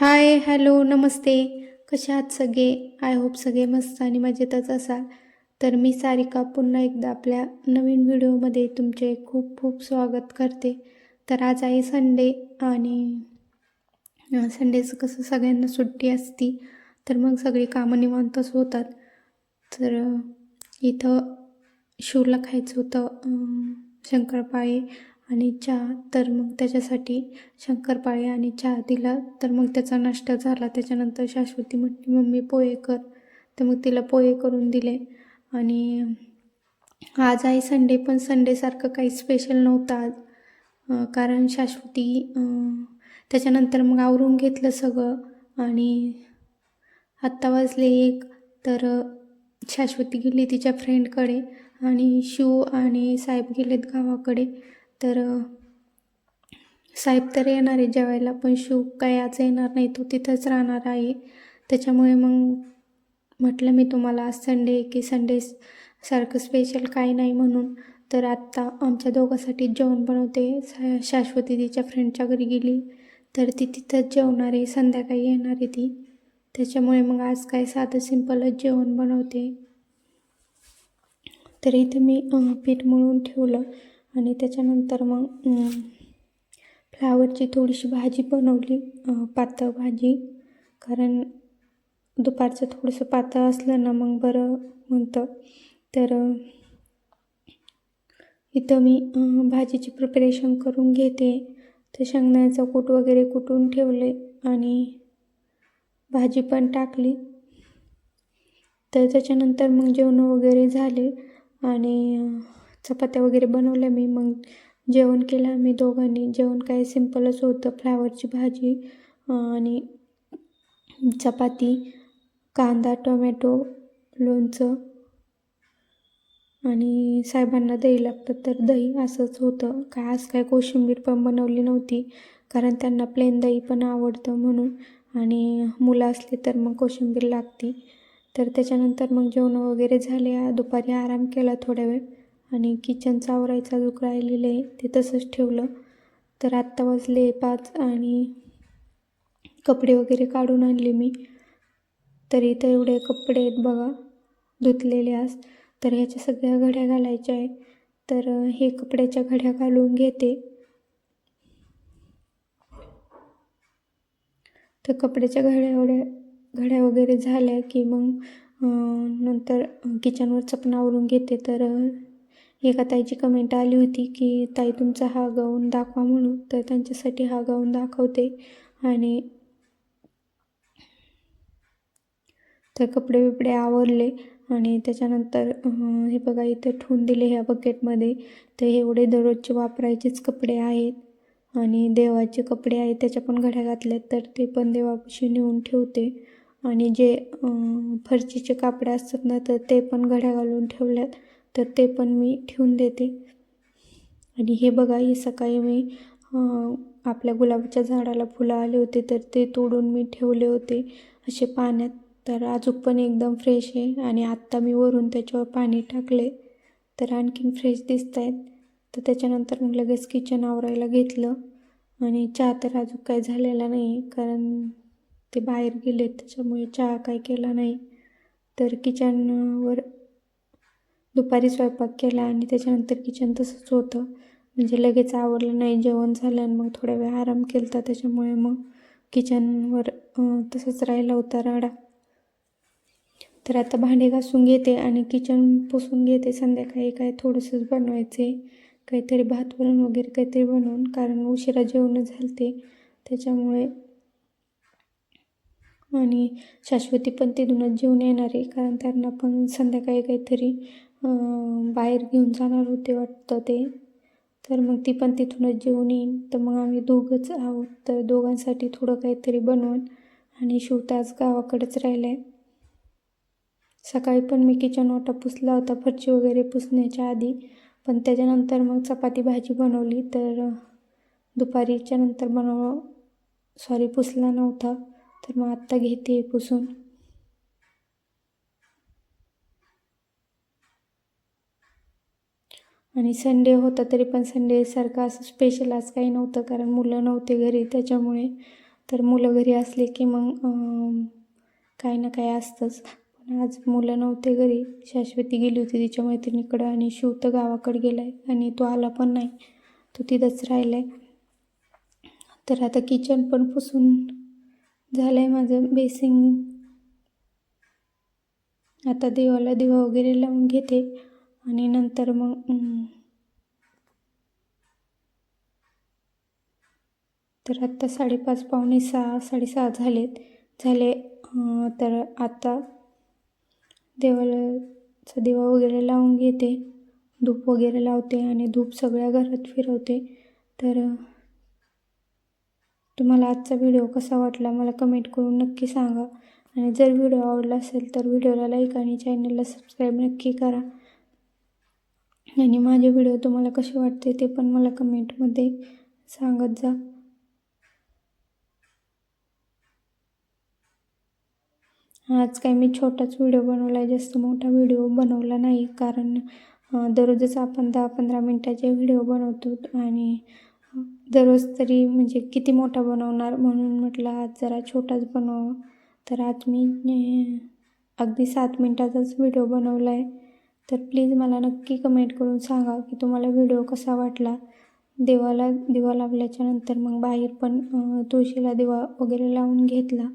Hi hello नमस्ते. कसे आहात सगळे? आय होप सगळे मस्त आणि मजेतच असाल. तर मी सारिका पुन्हा एकदा आपल्या नवीन व्हिडिओमध्ये तुमचे खूप खूप स्वागत करते. तर आज आहे संडे आणि संडेचं कसं सगळ्यांना सुट्टी असती तर मग सगळी कामं निवांतच होतात. तर इथं शिवला खायचं होतं शंकरपाळे आणि चहा तर मग त्याच्यासाठी शंकरपाळे आणि चहा दिला तर मग त्याचा नाश्ता झाला. त्याच्यानंतर शाश्वती म्हटली मम्मी पोहे कर. तर मग तिला पोहे करून दिले. आणि आज आहे संडे पण संडेसारखं काही स्पेशल नव्हतं आज. कारण शाश्वती त्याच्यानंतर मग आवरून घेतलं सगळं. आणि आत्ता वाजले एक तर शाश्वती गेली तिच्या फ्रेंडकडे आणि शिव आणि साहेब गेलेत गावाकडे. तर साहेब तर येणार आहे जेवायला पण शिव काय आज येणार नाही तो तिथंच राहणार आहे. त्याच्यामुळे मग म्हटलं मी तुम्हाला आज संडे की संडे सारखं स्पेशल काही नाही म्हणून. तर आत्ता आमच्या दोघांसाठी जेवण बनवते. सा शाश्वती तिच्या फ्रेंडच्या घरी गेली तर ती तिथंच जेवणार आहे. संध्याकाळी येणार आहे ती. त्याच्यामुळे मग आज काय साधं सिंपलच जेवण बनवते. तर इथे मी पीठ मळून ठेवलं. आणि त्याच्यानंतर मग फ्लावरची थोडीशी भाजी बनवली पातळ भाजी. कारण दुपारचं थोडंसं पातळ असलं ना मग बरं म्हणतं. तर इथं मी भाजीची प्रिपरेशन करून घेते. तर शेंगदाण्याचं कूट वगैरे कुटून ठेवले आणि भाजी पण टाकली. तर त्याच्यानंतर मग जेवण वगैरे झाले आणि चपात्या वगैरे बनवल्या मी. मग जेवण केलं आम्ही दोघांनी. जेवण काय सिम्पलच होतं. फ्लावरची भाजी आणि चपाती कांदा टोमॅटो लोणचं आणि साहेबांना दही लागतं. तर दही असंच होतं. काय आज काय कोशिंबीर पण बनवली नव्हती. कारण त्यांना प्लेन दही पण आवडतं म्हणून. आणि मुलं असली तर मग कोशिंबीर लागती. तर त्याच्यानंतर मग जेवण वगैरे झाले. दुपारी आराम केला थोड्या वेळ. आणि किचनचा आवरायचा जो राहिलेलं आहे ते तसंच ठेवलं. तर आत्ता वाजले पाच आणि कपडे वगैरे काढून आणले मी. तर इथं एवढे कपडे आहेत बघा धुतलेले आज. तर ह्याच्या सगळ्या घड्या घालायच्या आहे. तर हे कपड्याच्या घड्या घालून घेते. तर कपड्याच्या घड्या एवढ्या घड्या वगैरे झाल्या की मग नंतर किचनवर पण आवरून घेते. तर एका ताईची कमेंट आली होती की ताई तुमचा हा गाऊन दाखवा म्हणून. तर त्यांच्यासाठी हा गाऊन दाखवते आणि तर कपडे बिपडे आवरले आणि त्याच्यानंतर हे बघा इथे ठेवून दिले ह्या बकेटमध्ये तर एवढे दररोजचे वापरायचेच कपडे आहेत आणि देवाचे कपडे आहेत त्याच्या पण घड्या घातल्यात तर ते पण देवापाशी नेऊन ठेवते. आणि जे फरशीचे कापडे असतात ना तर ते पण घड्या घालून ठेवल्यात. तर ते पण मी ठेवून देते. आणि हे बघा हे सकाळी मी आपल्या गुलाबाच्या झाडाला फुलं आले होते तर ते तोडून मी ठेवले होते. असे पाण्यात तर अजून पण एकदम फ्रेश आहे. आणि आत्ता मी वरून त्याच्यावर पाणी टाकले तर आणखीन फ्रेश दिसत आहेत तर त्याच्यानंतर मग लगेच किचन आवरायला घेतलं. आणि चहा तर अजून काय झालेला नाही कारण ते बाहेर गेले त्याच्यामुळे चहा काय केला नाही. तर किचनवर दुपारी स्वयंपाक केला आणि त्याच्यानंतर किचन तसंच होतं. म्हणजे लगेच आवडलं नाही जेवण झालं आणि मग थोडा वेळ आराम केला होता त्याच्यामुळे मग किचनवर तसंच राहिला होता राडा. तर आता भांडे घासून घेते आणि किचन पुसून घेते. संध्याकाळी काय थोडंसंच बनवायचे. काहीतरी भात वरण वगैरे काहीतरी बनवून कारण उशिरा जेवण झालते. त्याच्यामुळे आणि शाश्वती पण तिथूनच जेवून येणार आहे कारण त्यांना पण संध्याकाळी काहीतरी बाहेर घेऊन जाणार होते वाटतं ते. तर मग ती पण तिथूनच जेवून येईन. तर मग आम्ही दोघंच आहोत. तर दोघांसाठी थोडं काहीतरी बनवून आणि शिवताज गावाकडेच राहिलं आहे सकाळी पण मी किचन ओटा पुसला होता फरची वगैरे पुसण्याच्या आधी. पण त्याच्यानंतर मग चपाती भाजी बनवली. तर दुपारीच्या नंतर बनव सॉरी पुसला नव्हता. तर मग आत्ता घेते पुसून. आणि संडे होता तरी पण संडेसारखं असं स्पेशल आज काही नव्हतं कारण मुलं नव्हते घरी त्याच्यामुळे तर मुलं घरी असले की मग काही ना काही असतंच. पण आज मुलं नव्हते घरी. शाश्वती गेली होती तिच्या मैत्रिणीकडं आणि शिव तर गावाकडे गेला आहे आणि तो आला पण नाही. तो तिथंच राहिला आहे तर आता किचन पण पुसून झालं आहे माझं बेसिंग. आता देवाला दिवा वगैरे लावून घेते. आणि नंतर मग तर आत्ता साडेपाच पावणे सहा साडेसहा झालेत झाले. तर आता देवालाचा दिवा वगैरे लावून घेते. धूप वगैरे लावते आणि धूप सगळ्या घरात फिरवते. तर तुम्हाला आजचा व्हिडिओ कसा वाटला मला कमेंट करून नक्की सांगा. आणि जर व्हिडिओ आवडला असेल तर व्हिडिओला लाईक आणि चॅनलला सबस्क्राईब नक्की करा. आणि माझे व्हिडिओ तुम्हाला कसे वाटते ते पण मला कमेंटमध्ये सांगत जा. आज काय मी छोटाच व्हिडिओ बनवला आहे जास्त मोठा व्हिडिओ बनवला नाही. कारण दररोजच आपण दहा पंधरा मिनटाचे व्हिडिओ बनवतो आणि दररोज तरी म्हणजे किती मोठा बनवणार म्हणून म्हटलं आज जरा छोटाच बनव तर आज मी अगदी सात मिनटाचाच व्हिडिओ बनवला आहे तर प्लीज मला नक्की कमेंट करून सांगा की तुम्हाला व्हिडिओ कसा वाटला? देवाला दिवा लावल्याच्या नंतर मग बाहेर पण तुळशीला दिवा वगैरे लावून घेतला.